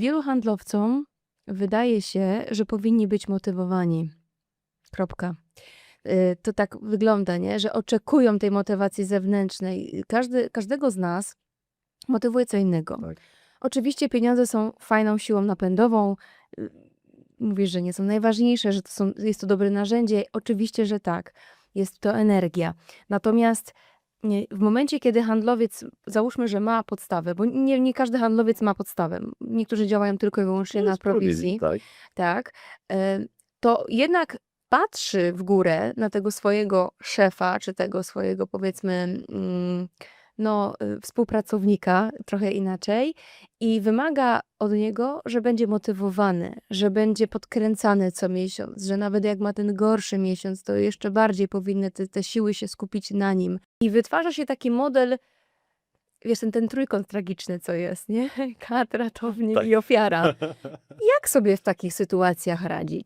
Wielu handlowcom wydaje się, że powinni być motywowani. Kropka. Y, To tak wygląda, nie? że oczekują tej motywacji zewnętrznej. Każdy, każdego z nas motywuje co innego. Tak. Oczywiście pieniądze są fajną siłą napędową. Y, Mówisz, że nie są najważniejsze, że to są, jest to dobre narzędzie. Oczywiście, że tak. Jest to energia. Natomiast w momencie, kiedy handlowiec, załóżmy, że ma podstawę, bo nie, nie każdy handlowiec ma podstawę. Niektórzy działają tylko i wyłącznie na Z prowizji, prowizji tak. tak, e, to jednak patrzy w górę na tego swojego szefa, czy tego swojego powiedzmy mm, no, y, współpracownika trochę inaczej i wymaga od niego, że będzie motywowany, że będzie podkręcany co miesiąc, że nawet jak ma ten gorszy miesiąc, to jeszcze bardziej powinny te, te siły się skupić na nim. I wytwarza się taki model, wiesz, ten, ten trójkąt tragiczny, co jest, nie? Kat, ratownik Tak. i ofiara. Jak sobie w takich sytuacjach radzić?